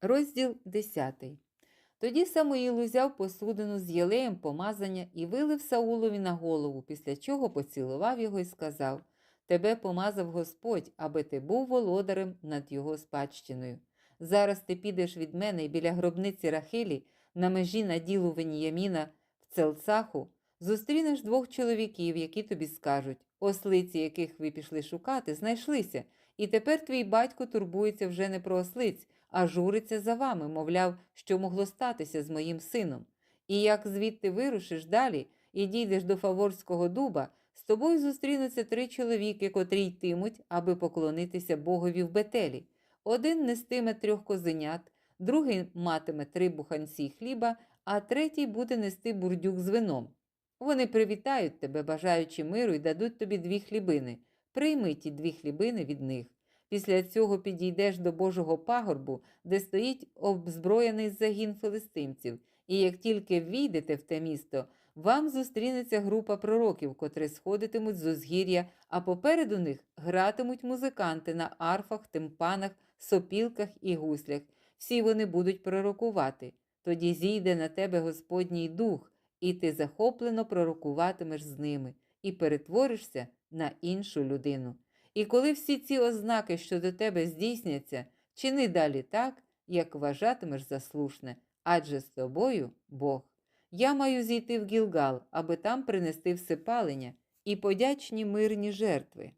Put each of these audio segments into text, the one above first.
Розділ 10. Тоді Самуїл узяв посудину з єлеєм помазання і вилив Саулові на голову, після чого поцілував його і сказав: Тебе помазав Господь, аби ти був володарем над його спадщиною. Зараз ти підеш від мене і біля гробниці Рахилі, на межі наділу Веніяміна в Целцаху, зустрінеш двох чоловіків, які тобі скажуть: ослиці, яких ви пішли шукати, знайшлися, і тепер твій батько турбується вже не про ослиць, а журиться за вами, мовляв, що могло статися з моїм сином. І як звідти вирушиш далі і дійдеш до Фаворського дуба, з тобою зустрінуться три чоловіки, котрі йтимуть, аби поклонитися Богові в Бетелі. Один нестиме трьох козенят, другий матиме три буханці хліба, а третій буде нести бурдюк з вином. Вони привітають тебе, бажаючи миру, і дадуть тобі дві хлібини. Прийми ті дві хлібини від них. Після цього підійдеш до Божого пагорбу, де стоїть обзброєний загін филистимців, і як тільки війдете в те місто, вам зустрінеться група пророків, котрі сходитимуть з узгір'я, а попереду них гратимуть музиканти на арфах, тимпанах, сопілках і гуслях. Всі вони будуть пророкувати. Тоді зійде на тебе Господній дух, і ти захоплено пророкуватимеш з ними, і перетворишся на іншу людину. І коли всі ці ознаки щодо тебе здійсняться, чини далі так, як вважатимеш за слушне, адже з тобою Бог. Я маю зійти в Гілгал, аби там принести всепалення і подячні мирні жертви.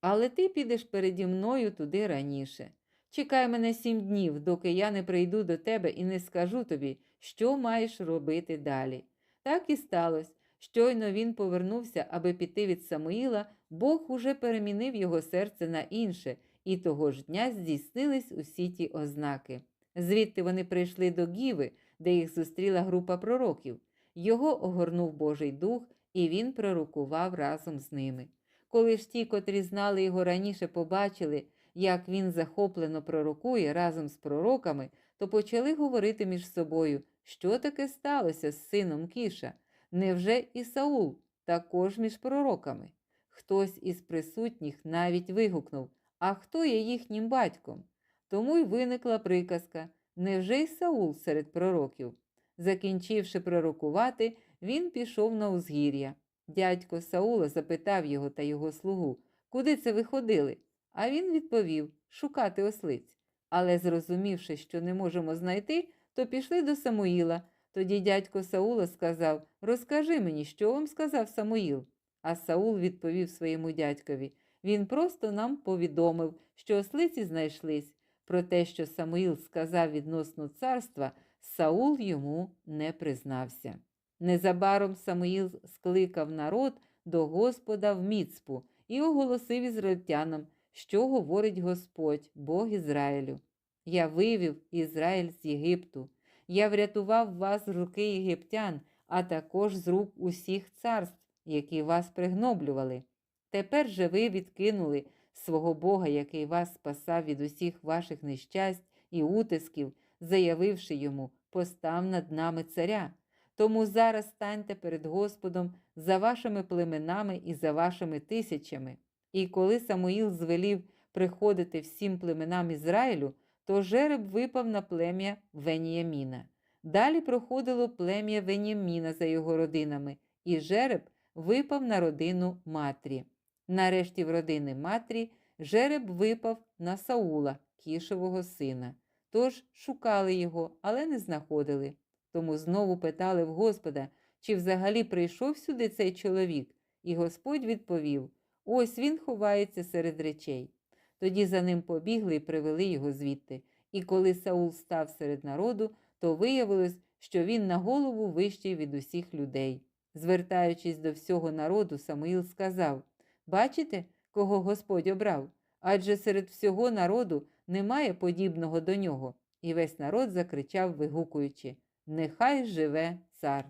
Але ти підеш переді мною туди раніше. Чекай мене сім днів, доки я не прийду до тебе і не скажу тобі, що маєш робити далі. Так і сталося. Щойно він повернувся, аби піти від Самуїла, Бог уже перемінив його серце на інше, і того ж дня здійснились усі ті ознаки. Звідти вони прийшли до Гіви, де їх зустріла група пророків. Його огорнув Божий дух, і він пророкував разом з ними. Коли ж ті, котрі знали його раніше, побачили, як він захоплено пророкує разом з пророками, то почали говорити між собою, що таке сталося з сином Кіша. Невже і Саул також між пророками? Хтось із присутніх навіть вигукнув А хто є їхнім батьком? Тому й виникла приказка Невже й Саул серед пророків? Закінчивши пророкувати, він пішов на узгір'я. Дядько Саула запитав його та його слугу, куди це ви ходили? А він відповів шукати ослиць. Але, зрозумівши, що не можемо знайти, то пішли до Самуїла. Тоді дядько Саула сказав Розкажи мені, що вам сказав Самуїл. А Саул відповів своєму дядькові Він просто нам повідомив, що ослиці знайшлись. Про те, що Самуїл сказав відносно царства, Саул йому не признався. Незабаром Самуїл скликав народ до Господа в Міцпу і оголосив ізраїльтянам, що говорить Господь, Бог Ізраїлю. Я вивів Ізраїль з Єгипту. Я врятував вас з руки єгиптян, а також з рук усіх царств, які вас пригноблювали. Тепер же ви відкинули свого Бога, який вас спасав від усіх ваших нещасть і утисків, заявивши йому постав над нами царя. Тому зараз станьте перед Господом за вашими племенами і за вашими тисячами. І коли Самуїл звелів приходити всім племенам Ізраїлю, то жереб випав на плем'я Веніяміна. Далі проходило плем'я Веніаміна за його родинами, і жереб випав на родину Матрі. Нарешті в родини Матрі жереб випав на Саула, кішового сина. Тож шукали його, але не знаходили. Тому знову питали в Господа, чи взагалі прийшов сюди цей чоловік, і Господь відповів: Ось він ховається серед речей. Тоді за ним побігли і привели його звідти. І коли Саул став серед народу, то виявилось, що він на голову вищий від усіх людей. Звертаючись до всього народу, Самуїл сказав: Бачите, кого Господь обрав? Адже серед всього народу немає подібного до нього. І весь народ закричав, вигукуючи Нехай живе цар.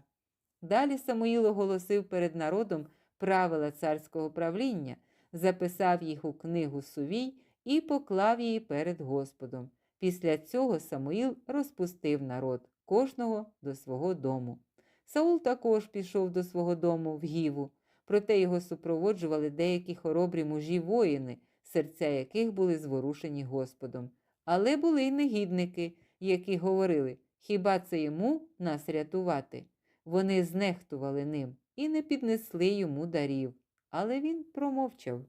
Далі Самуїл оголосив перед народом правила царського правління, записав їх у книгу Сувій і поклав її перед Господом. Після цього Самуїл розпустив народ, кожного до свого дому. Саул також пішов до свого дому в Гіву, проте його супроводжували деякі хоробрі мужі воїни, серця яких були зворушені Господом. Але були й негідники, які говорили, хіба це йому нас рятувати? Вони знехтували ним і не піднесли йому дарів, але він промовчав.